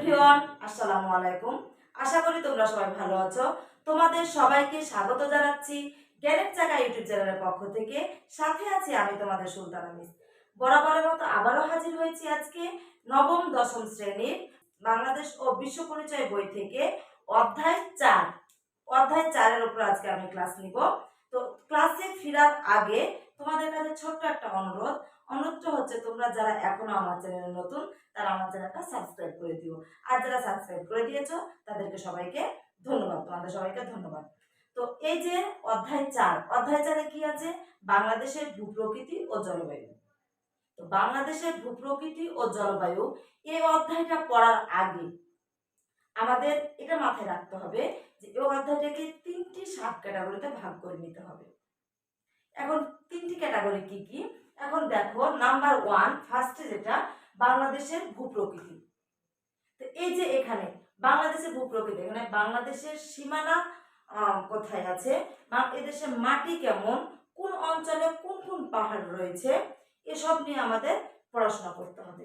Everyone, আসসালামু আলাইকুম। আশা করি তোমরা সবাই ভালো আছো। তোমাদের সবাইকে স্বাগত জানাচ্ছি জ্ঞানের চাকা ইউটিউব চ্যানেলের পক্ষ থেকে। সাথে আছি আমি তোমাদের সুলতানা মিস। বরাবরের মতো আবারও হাজির হয়েছি আজকে নবম, দশম শ্রেণির বাংলাদেশ ও বিশ্ব পরিচয় বই থেকে অধ্যায় চার। অধ্যায় চারের উপর আজকে আমি ক্লাস নিব। তো ক্লাসে ফেরার আগে তোমাদের কাছে ছোট্ট একটা অনুরোধ। অনুরোধটা হচ্ছে তোমরা যারা এখনও আমার চ্যানেলে নতুন, তারা আমার চ্যানেলটা সাবস্ক্রাইব করে দিও। আর যারা সাবস্ক্রাইব করে দিয়েছ, তাদেরকে সবাইকে ধন্যবাদ। তোমাদের সবাইকে ধন্যবাদ। তো এই যে অধ্যায় চার, অধ্যায় চারে কি আছে? বাংলাদেশের ভূপ্রকৃতি ও জলবায়ু। তো বাংলাদেশের ভূপ্রকৃতি ও জলবায়ু, এই অধ্যায়টা পড়ার আগে আমাদের এটা মাথায় রাখতে হবে যে এই অধ্যায়টাকে তিনটি সাব ক্যাটাগরিতে ভাগ করে নিতে হবে। এখন তিনটি ক্যাটাগরি কি কি? এখন দেখো নাম্বার ওয়ান ফার্স্টে যেটা, বাংলাদেশের ভূপ্রকৃতি। তো এই যে এখানে, বাংলাদেশের ভূপ্রকৃতি, এখানে বাংলাদেশের সীমানা কোথায় আছে? এদেশের মাটি কেমন? কোন অঞ্চলে কোন কোন পাহাড় রয়েছে? এসব নিয়ে আমাদের পড়াশোনা করতে হবে।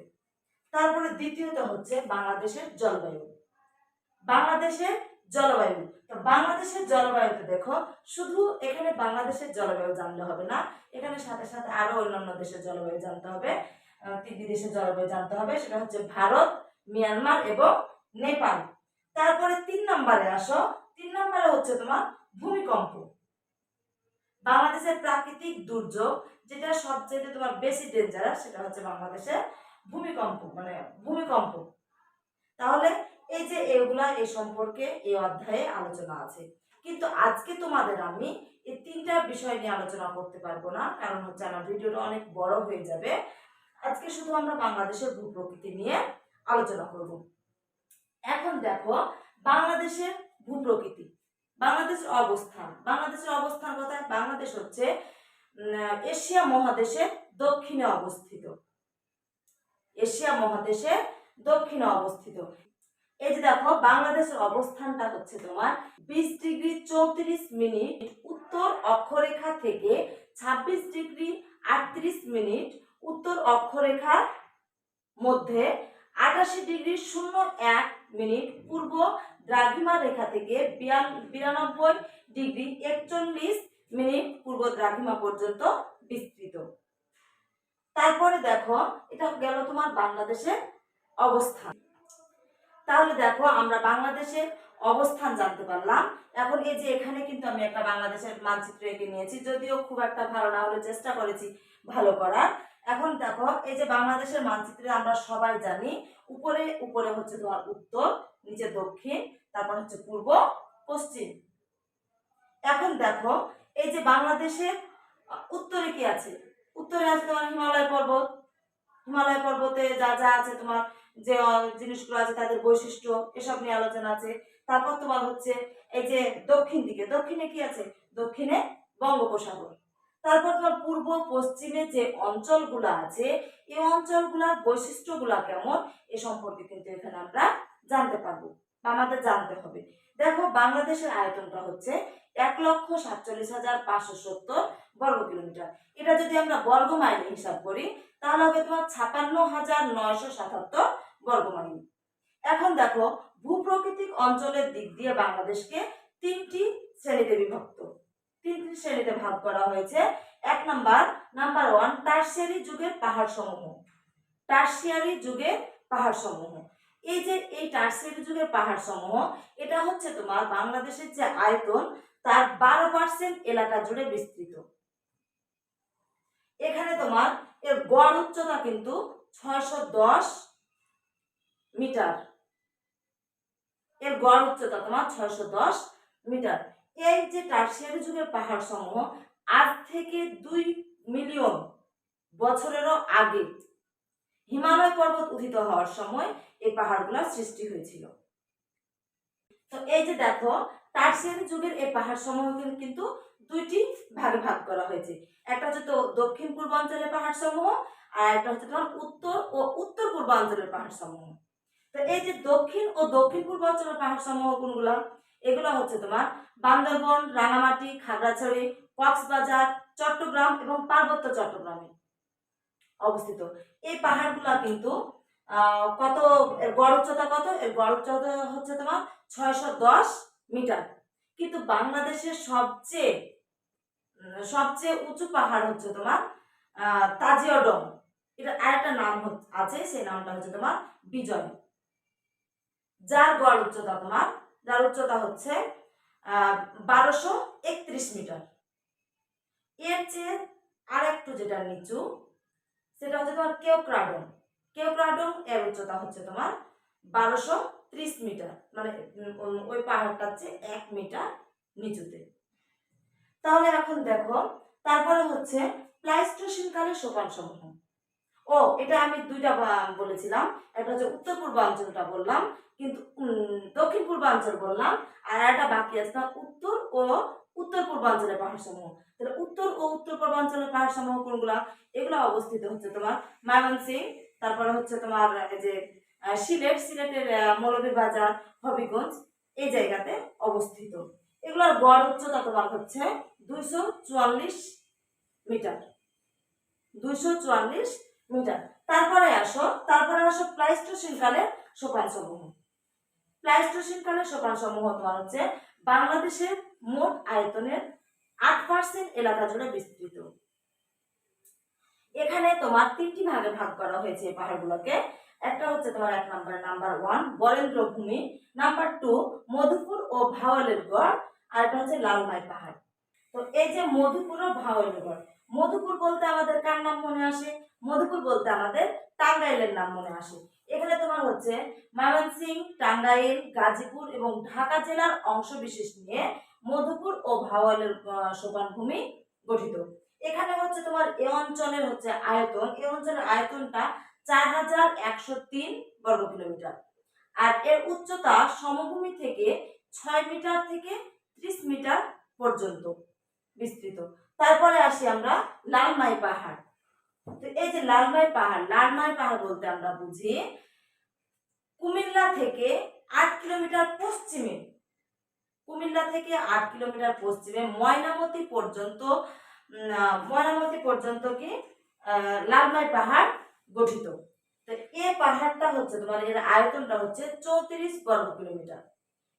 তারপরে দ্বিতীয়ত হচ্ছে বাংলাদেশের জলবায়ু। বাংলাদেশের জলবায়ু। তো বাংলাদেশের জলবায়ুতে দেখো, শুধু এখানে বাংলাদেশের জলবায়ু জানলে হবে না, এখানে সাথে সাথে আরও অন্যান্য দেশের জলবায়ু জানতে হবে। তিনটি দেশের জলবায়ু জানতে হবে, সেটা হচ্ছে ভারত, মিয়ানমার এবং নেপাল। তারপরে তিন নম্বরে আসো, তিন নম্বরে হচ্ছে তোমার ভূমিকম্প। বাংলাদেশের প্রাকৃতিক দুর্যোগ, যেটা সবচেয়ে তোমার বেশি ডেঞ্জারাস সেটা হচ্ছে বাংলাদেশের ভূমিকম্প মানে ভূমিকম্প। তাহলে এই যে এগুলা, এই সম্পর্কে এই অধ্যায়ে আলোচনা আছে। কিন্তু আজকে তোমাদের আমি এই তিনটা বিষয় নিয়ে আলোচনা করতে পারব না, কারণ হচ্ছে আমার ভিডিওটা অনেক বড় হয়ে যাবে। আজকে শুধু আমরা বাংলাদেশের ভূপ্রকৃতি নিয়ে আলোচনা করব। এখন দেখো, বাংলাদেশের ভূপ্রকৃতি, বাংলাদেশের অবস্থান। বাংলাদেশের অবস্থান কোথায়? বাংলাদেশ হচ্ছে এশিয়া মহাদেশের দক্ষিণে অবস্থিত। এশিয়া মহাদেশের দক্ষিণে অবস্থিত। এই যে দেখো, বাংলাদেশের অবস্থানটা হচ্ছে তোমার বিশ ডিগ্রি চৌত্রিশ মিনিট, উত্তর অক্ষরেখা থেকে ছাব্বিশ ডিগ্রি আটত্রিশ মিনিট, উত্তর অক্ষরেখার মধ্যে আটাশি ডিগ্রি শূন্য এক মিনিট, পূর্ব দ্রাঘিমা রেখা থেকে বিরানব্বই ডিগ্রি একচল্লিশ মিনিট, পূর্ব দ্রাঘিমা পর্যন্ত বিস্তৃত। তারপরে দেখো, এটা গেল তোমার বাংলাদেশের অবস্থান। তাহলে দেখো আমরা বাংলাদেশের অবস্থান জানতে পারলাম। এখন এই যে এখানে কিন্তু আমি একটা বাংলাদেশের মানচিত্র এঁকে নিয়েছি, যদিও খুব একটা ভালো না হলে চেষ্টা করেছি ভালো করার। এখন দেখো, এই যে বাংলাদেশের মানচিত্রে আমরা সবাই জানি, উপরে উপরে হচ্ছে তোমার উত্তর, নিচে দক্ষিণ, তারপর হচ্ছে পূর্ব, পশ্চিম। এখন দেখো, এই যে বাংলাদেশের উত্তরে কি আছে? উত্তরে আছে তোমার হিমালয় পর্বত। হিমালয় পর্বতে যা যা আছে তোমার যে জিনিসগুলো আছে, তাদের বৈশিষ্ট্য, এসব নিয়ে আলোচনা আছে। তারপর তোমার হচ্ছে এই যে দক্ষিণ দিকে, দক্ষিণে কি আছে? দক্ষিণে বঙ্গোপসাগর। তারপর তোমার পূর্ব, পশ্চিমে যে অঞ্চলগুলো আছে, এই অঞ্চলগুলোর বৈশিষ্ট্যগুলো কেমন? এ সম্পর্কে কিন্তু এখানে আমরা জানতে পারব আমাদের জানতে হবে। দেখো, বাংলাদেশের আয়তনটা হচ্ছে এক লক্ষ সাতচল্লিশ হাজার পাঁচশো সত্তর বর্গ কিলোমিটার। এটা যদি আমরা বর্গ মাইলে হিসাব করি, তাহলে হবে তোমার ছাপান্ন হাজার নয়শো সাতাত্তর বর্গ এখন দেখো, ভূপ্রকৃতিক অঞ্চলের দিক দিয়ে বাংলাদেশকে তিনটি শ্রেণীতে বিভক্ত। তিনটি শ্রেণীতে ভাগ করা হয়েছে। এক নাম্বার নাম্বার ওয়ান, টার্সিয়ারি যুগের পাহাড় সমূহ টার্সিয়ারি যুগের পাহাড় সমূহ এই যে এই টার্সিয়ারি যুগের পাহাড় সমূহ এটা হচ্ছে তোমার বাংলাদেশের যে আয়তন, তার বারো পার্সেন্ট এলাকা জুড়ে বিস্তৃত। এখানে তোমার এর গড় উচ্চতা কিন্তু ছয়শো দশ মিটার। এর গড় উচ্চতা তোমার ছয়শো দশ মিটার। এই যে টার্সিয়ারি যুগের পাহাড় সমূহ আজ থেকে দুই মিলিয়ন বছরেরও আগে হিমালয় পর্বত উদিত হওয়ার সময় এই পাহাড়গুলোর সৃষ্টি হয়েছিল। তো এই যে দেখো, টার্সিয়ারি যুগের এই পাহাড় সমূহ কিন্তু দুইটি ভাগে ভাগ করা হয়েছে। একটা হচ্ছে তো দক্ষিণ পূর্বাঞ্চলের পাহাড় সমূহ আর একটা হচ্ছে তোমার উত্তর ও উত্তর পূর্বাঞ্চলের পাহাড় সমূহ তো এই যে দক্ষিণ ও দক্ষিণ পূর্বাঞ্চলের পাহাড় সমূহ কোনগুলো? এগুলো হচ্ছে তোমার বান্দরবন রাঙামাটি খাগড়াছড়ি কক্সবাজার চট্টগ্রাম এবং পার্বত্য চট্টগ্রামে অবস্থিত। এই পাহাড়গুলা কিন্তু কত এর গড় উচ্চতা কত? এর গড় উচ্চতা হচ্ছে তোমার ছয়শো দশ মিটার। কিন্তু বাংলাদেশের সবচেয়ে সবচেয়ে উঁচু পাহাড় হচ্ছে তোমার আহ, তাজিয়াডং এটা আরেকটা নাম হচ্ছে- আছে সেই নামটা হচ্ছে তোমার বিজয়। যার গড় উচ্চতা তোমার, যার উচ্চতা হচ্ছে বারোশো একত্রিশ মিটার। এর চেয়ে আর একটু যেটা নিচু, সেটা হচ্ছে তোমার কেওক্রাডং কেওক্রাডং এর উচ্চতা হচ্ছে তোমার বারোশো ত্রিশ মিটার মানে ওই পাহাড়টা হচ্ছে এক মিটার নিচুতে। তাহলে এখন দেখো, তারপরে হচ্ছে প্লাইস্টোসিন কালের সোপান সমূহ। ও, এটা আমি দুইটা বলেছিলাম, একটা হচ্ছে উত্তর পূর্বাঞ্চলটা বললাম কিন্তু দক্ষিণ পূর্বাঞ্চল বললাম, আর একটা বাকি আছে উত্তর ও উত্তর পূর্বাঞ্চলের পাহাড় সমূহ তাহলে উত্তর ও উত্তর পূর্বাঞ্চলের পাহাড় সমূহ কোনগুলা? এগুলো অবস্থিত হচ্ছে তোমার ময়মনসিং তারপরে হচ্ছে তোমার যে সিলেট, সিলেটের মৌলভীবাজার হবিগঞ্জ, এই জায়গাতে অবস্থিত। এগুলোর গড় উচ্চতা তোমার হচ্ছে দুইশো চুয়াল্লিশ মিটার। দুইশো চুয়াল্লিশ মিটার। তারপরে আসো তারপরে আসো প্লাইস্টোসিন কালের সোপান সমূহ প্লাইস্টোসিন কালের সোপান সমূহ তোমার হচ্ছে। বাংলাদেশের মোট আয়তনের আট পার্সেন্ট এলাকা জুড়ে বিস্তৃত। এখানে তোমার তিনটি ভাগে ভাগ করা হয়েছে পাহাড়গুলোকে। একটা হচ্ছে তোমার এক number number one Barendra Bhumi number two, Madhupur ও ভাওয়ালের গড়। আর একটা হচ্ছে লালমাই পাহাড়। তো এই যে মধুপুর ও ভাওয়ালের গড়, মধুপুর বলতে আমাদের কার নাম মনে আসে? মধুপুর বলতে আমাদের টাঙ্গাইলের নাম মনে আসে। এখানে তোমার হচ্ছে ময়মনসিং টাঙ্গাইল গাজীপুর এবং ঢাকা জেলার অংশ বিশেষ নিয়ে মধুপুর ও ভাওয়ালের আহ, সোপান ভূমি গঠিত। এখানে হচ্ছে তোমার এ অঞ্চলের হচ্ছে আয়তন এ অঞ্চলের আয়তনটা চার হাজার একশো তিন বর্গ কিলোমিটার। আর এর উচ্চতা সমভূমি থেকে ছয় মিটার থেকে ত্রিশ মিটার পর্যন্ত বিস্তৃত। তারপরে আসি আমরা লালমাই পাহাড়। তো এই যে লালমাই পাহাড় লালমাই পাহাড় বলতে আমরা বুঝি, কুমিল্লা থেকে আট কিলোমিটার পশ্চিমে, কুমিল্লা থেকে আট কিলোমিটার পশ্চিমে ময়নামতি পর্যন্ত ময়নামতি পর্যন্ত কি লালমাই পাহাড় গঠিত। তো এ পাহাড়টা হচ্ছে তোমার এর আয়তনটা হচ্ছে চৌত্রিশ বর্গ কিলোমিটার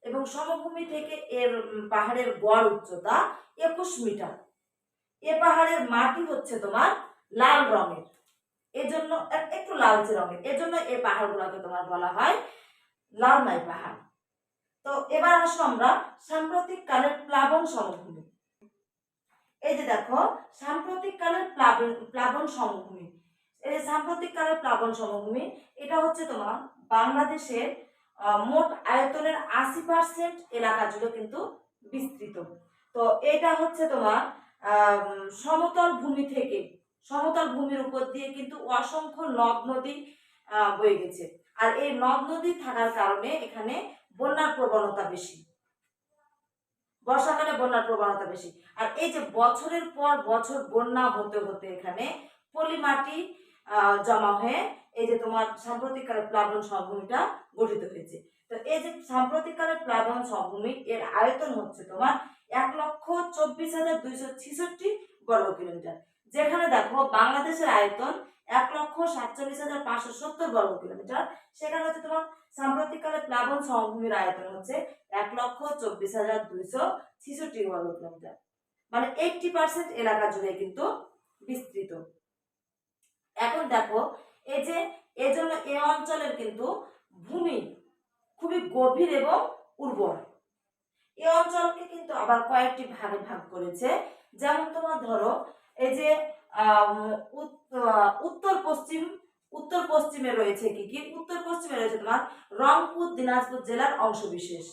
এবং সমভূমি থেকে এর পাহাড়ের গড় উচ্চতা একুশ মিটার। এ পাহাড়ের মাটি হচ্ছে তোমার লাল রঙের। এজন্য এক- একটু লালচে রঙের। এজন্য এই পাহাড়গুলোকে তোমার বলা হয় লালমাই পাহাড়। তো এবার আসো আমরা সাম্প্রতিক কালের প্লাবন সমভূমি। এই যে দেখো, সাম্প্রতিক কালের প্লাবন প্লাবন সমভূমি। এই সাম্প্রতিক কালের প্লাবন সমভূমি, এটা হচ্ছে তোমার বাংলাদেশের মোট আয়তনের আশি পার্সেন্ট এলাকা জুড়ে কিন্তু বিস্তৃত। তো এটা হচ্ছে তোমার সমতল ভূমি থেকে সমতল ভূমির উপর দিয়ে কিন্তু অসংখ্য নদ নদী বয়ে গেছে। আর এই নদ নদী থাকার কারণে এখানে বন্যার প্রবণতা বেশি। বর্ষাকালে বন্যার প্রবণতা বেশি। আর এই যে বছরের পর বছর বন্যা হতে হতে এখানে পলি মাটি আহ, জমা হয়ে এই যে তোমার সাম্প্রতিককালে প্লাবন সমভূমিটা গঠিত হয়েছে। তো এই যে সাম্প্রতিককালে প্লাবন সমভূমি এর আয়তন হচ্ছে তোমার এক লক্ষ চব্বিশ হাজার দুইশো ছিষট্টি বর্গ কিলোমিটার যেখানে দেখো বাংলাদেশের আয়তন এক লক্ষ সাতচল্লিশ হাজার পাঁচশো সত্তর বর্গ কিলোমিটার, সেখানে হচ্ছে তোমার সাম্প্রতিককালে প্লাবন সমভূমির আয়তন হচ্ছে এক লক্ষ চব্বিশ হাজার দুইশো ছিষট্টি বর্গ কিলোমিটার। মানে এইটটি পার্সেন্ট এলাকা জুড়ে কিন্তু বিস্তৃত। এখন দেখো, এই যে এজন্য এ অঞ্চলের কিন্তু ভূমি খুবই গভীর এবং উর্বর। এই অঞ্চলকে কিন্তু আবার কয়েকটি ভাগে ভাগ করেছে। যেমন তোমার ধরো এই যে উত্তর পশ্চিম, উত্তর পশ্চিমে রয়েছে কি কি? উত্তর পশ্চিমে রয়েছে তোমার রংপুর, দিনাজপুর জেলার অংশ বিশেষ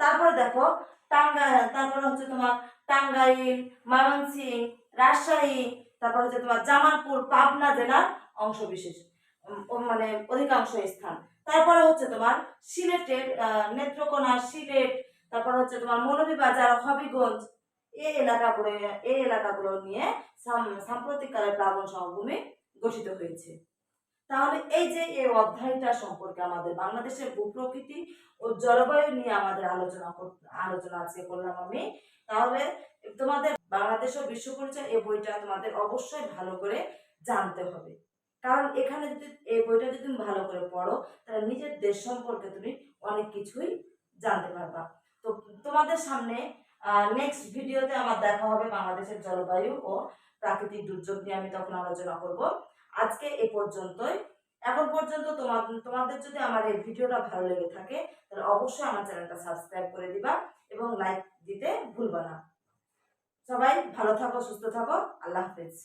তারপরে দেখো টাঙ্গাইল তারপরে হচ্ছে তোমার টাঙ্গাইল ময়মনসিং রাজশাহী, তারপর হচ্ছে তোমার জামালপুর, পাবনা জেলার অংশ বিশেষ মানে অধিকাংশ স্থান। তারপরে হচ্ছে তোমার সিলেটের নেত্রকোনা, সিলেট, তারপর হচ্ছে তোমার মৌলভীবাজার, হবিগঞ্জ এই এলাকাগুলো এই এলাকাগুলো নিয়ে সাম- সাম্প্রতিককালের প্লাবন সমভূমি গঠিত হয়েছে। তাহলে এই যে এই অধ্যায়টা সম্পর্কে আমাদের বাংলাদেশের ভূপ্রকৃতি ও জলবায়ু নিয়ে আমাদের আলোচনা আলোচনা আজকে করলাম আমি, তাহলে তোমাদের বাংলাদেশ ও বিশ্ব পরিচয় এই বইটা তোমাদের অবশ্যই ভালো করে জানতে হবে। কারণ এখানে যদি, এই বইটা যদি তুমি ভালো করে পড়ো, তাহলে নিজের দেশ সম্পর্কে তুমি অনেক কিছুই জানতে পারবা। তো তোমাদের সামনে নেক্সট ভিডিওতে আমার দেখা হবে বাংলাদেশের জলবায়ু ও প্রাকৃতিক দুর্যোগ নিয়ে আমি তখন আলোচনা করব। আজকে এ পর্যন্তই। এখন পর্যন্ত তোমার তোমাদের যদি আমার এই ভিডিওটা ভালো লেগে থাকে, তাহলে অবশ্যই আমার চ্যানেলটা সাবস্ক্রাইব করে দিবা এবং লাইক দিতে ভুলবা না। সবাই ভালো থাকো, সুস্থ থাকো। আল্লাহ হাফেজ।